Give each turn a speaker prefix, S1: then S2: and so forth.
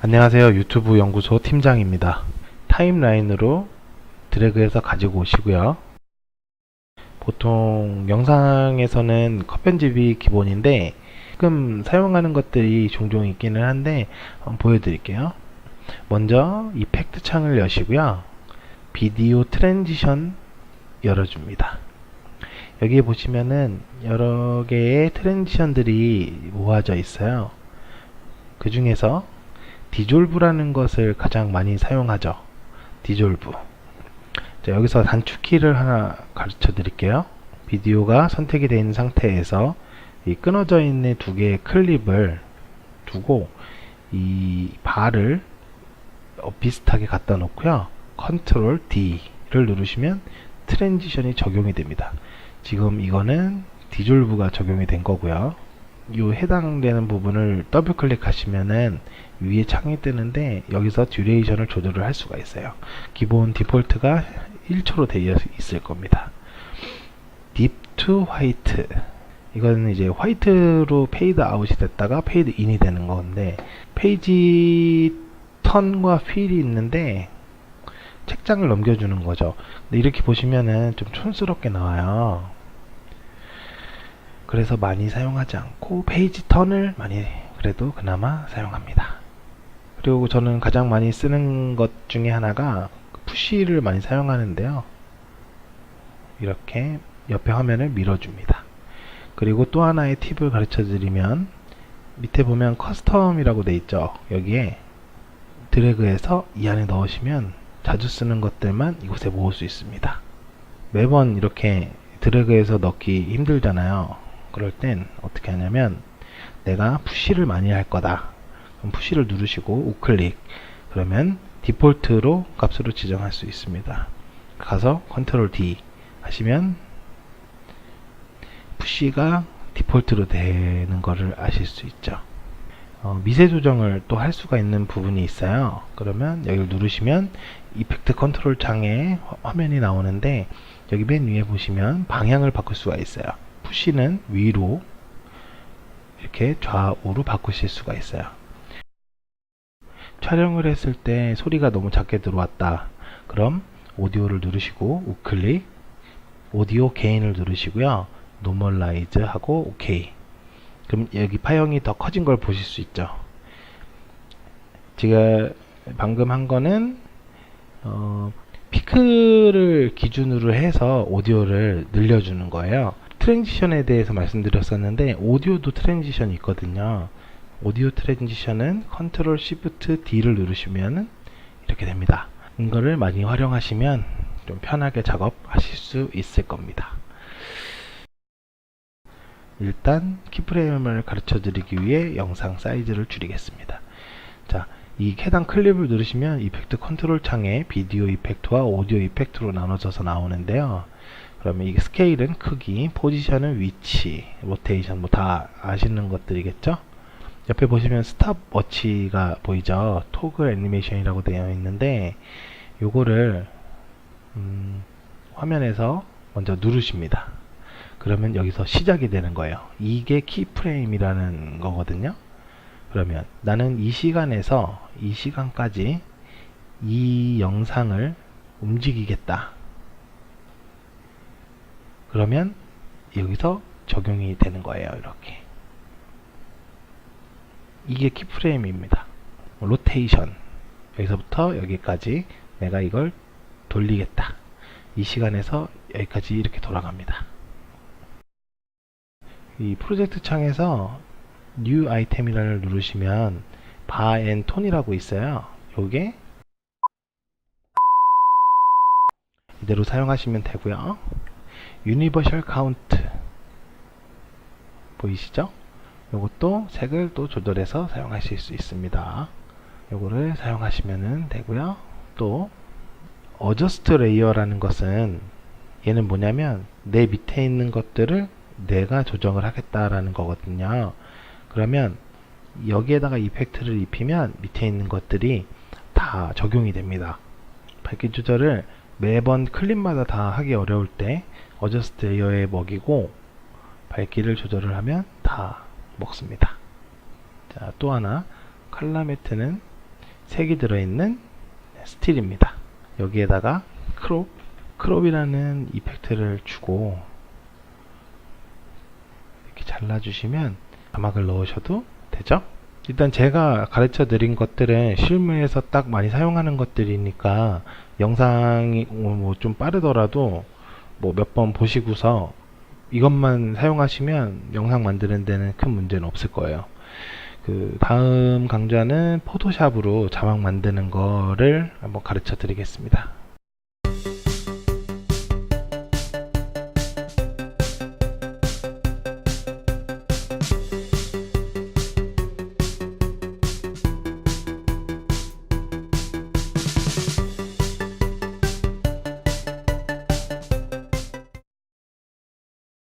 S1: 안녕하세요. 유튜브 연구소 팀장입니다. 타임라인으로 드래그해서 가지고 오시고요. 보통 영상에서는 컷 편집이 기본인데 지금 사용하는 것들이 종종 있기는 한데 보여드릴게요. 먼저 이펙트 창을 여시고요. 비디오 트랜지션 열어줍니다. 여기 보시면은 여러 개의 트랜지션들이 모아져 있어요. 그 중에서 디졸브라는 것을 가장 많이 사용하죠. 디졸브. 자, 여기서 단축키를 하나 가르쳐 드릴게요. 비디오가 선택이 되어 있는 상태에서 이 끊어져 있는 두 개의 클립을 두고 이 바를 어, 비슷하게 갖다 놓고요. 컨트롤 D를 누르시면 트랜지션이 적용이 됩니다. 지금 이거는 디졸브가 적용이 된 거고요. 이 해당되는 부분을 더블 클릭하시면은 위에 창이 뜨는데 여기서 듀레이션을 조절을 할 수가 있어요. 기본 디폴트가 1초로 되어 있을 겁니다. 딥 투 화이트 이거는 이제 화이트로 페이드 아웃이 됐다가 페이드 인이 되는 건데 페이지 턴과 필이 있는데 책장을 넘겨주는 거죠. 근데 이렇게 보시면은 좀 촌스럽게 나와요. 그래서 많이 사용하지 않고 페이지 턴을 많이 그래도 그나마 사용합니다. 그리고 저는 가장 많이 쓰는 것 중에 하나가 푸시를 많이 사용하는데요. 이렇게 옆에 화면을 밀어줍니다. 그리고 또 하나의 팁을 가르쳐 드리면 밑에 보면 커스텀이라고 돼 있죠. 여기에 드래그해서 이 안에 넣으시면 자주 쓰는 것들만 이곳에 모을 수 있습니다. 매번 이렇게 드래그해서 넣기 힘들잖아요. 그럴 땐 어떻게 하냐면 내가 푸시를 많이 할 거다. 그럼 푸시를 누르시고 우클릭 그러면 디폴트로 값으로 지정할 수 있습니다. 가서 컨트롤 D 하시면 푸시가 디폴트로 되는 것을 아실 수 있죠. 어, 미세 조정을 또 할 수가 있는 부분이 있어요. 그러면 여기를 누르시면 이펙트 컨트롤 창에 화- 화면이 나오는데 여기 맨 위에 보시면 방향을 바꿀 수가 있어요. 푸시는 위로 이렇게 좌우로 바꾸실 수가 있어요. 촬영을 했을 때 소리가 너무 작게 들어왔다. 그럼 오디오를 누르시고 우클릭 오디오 게인을 누르시고요. 노멀라이즈 하고 오케이. 그럼 여기 파형이 더 커진 걸 보실 수 있죠. 제가 방금 한 거는 어, 피크를 기준으로 해서 오디오를 늘려주는 거예요. 트랜지션에 대해서 말씀드렸었는데 오디오도 트랜지션이 있거든요. 오디오 트랜지션은 컨트롤 시프트 D를 누르시면 이렇게 됩니다. 이거를 많이 활용하시면 좀 편하게 작업하실 수 있을 겁니다. 일단 키프레임을 가르쳐 드리기 위해 영상 사이즈를 줄이겠습니다. 자, 이 해당 클립을 누르시면 이펙트 컨트롤 창에 비디오 이펙트와 오디오 이펙트로 나눠져서 나오는데요. 그러면 이 스케일은 크기, 포지션은 위치, 로테이션 뭐 다 아시는 것들이겠죠? 옆에 보시면 스탑워치가 보이죠? 토글 애니메이션이라고 되어 있는데 요거를 음, 화면에서 먼저 누르십니다. 그러면 여기서 시작이 되는 거예요. 이게 키프레임이라는 거거든요. 그러면 나는 이 시간에서 이 시간까지 이 영상을 움직이겠다. 그러면 여기서 적용이 되는 거예요. 이렇게. 이게 키프레임입니다. 로테이션. 여기서부터 여기까지 내가 이걸 돌리겠다. 이 시간에서 여기까지 이렇게 돌아갑니다. 이 프로젝트 창에서 New 아이템이라를 누르시면 바 앤 톤이라고 있어요. 요게 이대로 사용하시면 되고요. 유니버셜 카운트 보이시죠? 요것도 색을 또 조절해서 사용하실 수 있습니다. 요거를 사용하시면 되고요. 또 어저스트 레이어라는 것은 얘는 뭐냐면 내 밑에 있는 것들을 내가 조정을 하겠다라는 거거든요. 그러면 여기에다가 이펙트를 입히면 밑에 있는 것들이 다 적용이 됩니다. 밝기 조절을 매번 클립마다 다 하기 어려울 때 어저스트 레이어에 먹이고 밝기를 조절을 하면 다 먹습니다. 자, 또 하나 칼라 매트는 색이 들어있는 스틸입니다. 여기에다가 크롭, 크롭이라는 이펙트를 주고 이렇게 잘라주시면 자막을 넣으셔도 되죠. 일단 제가 가르쳐 드린 것들은 실무에서 딱 많이 사용하는 것들이니까 영상이 뭐 좀 빠르더라도 뭐 몇 번 보시고서 이것만 사용하시면 영상 만드는 데는 큰 문제는 없을 거예요. 그 다음 강좌는 포토샵으로 자막 만드는 거를 한번 가르쳐 드리겠습니다.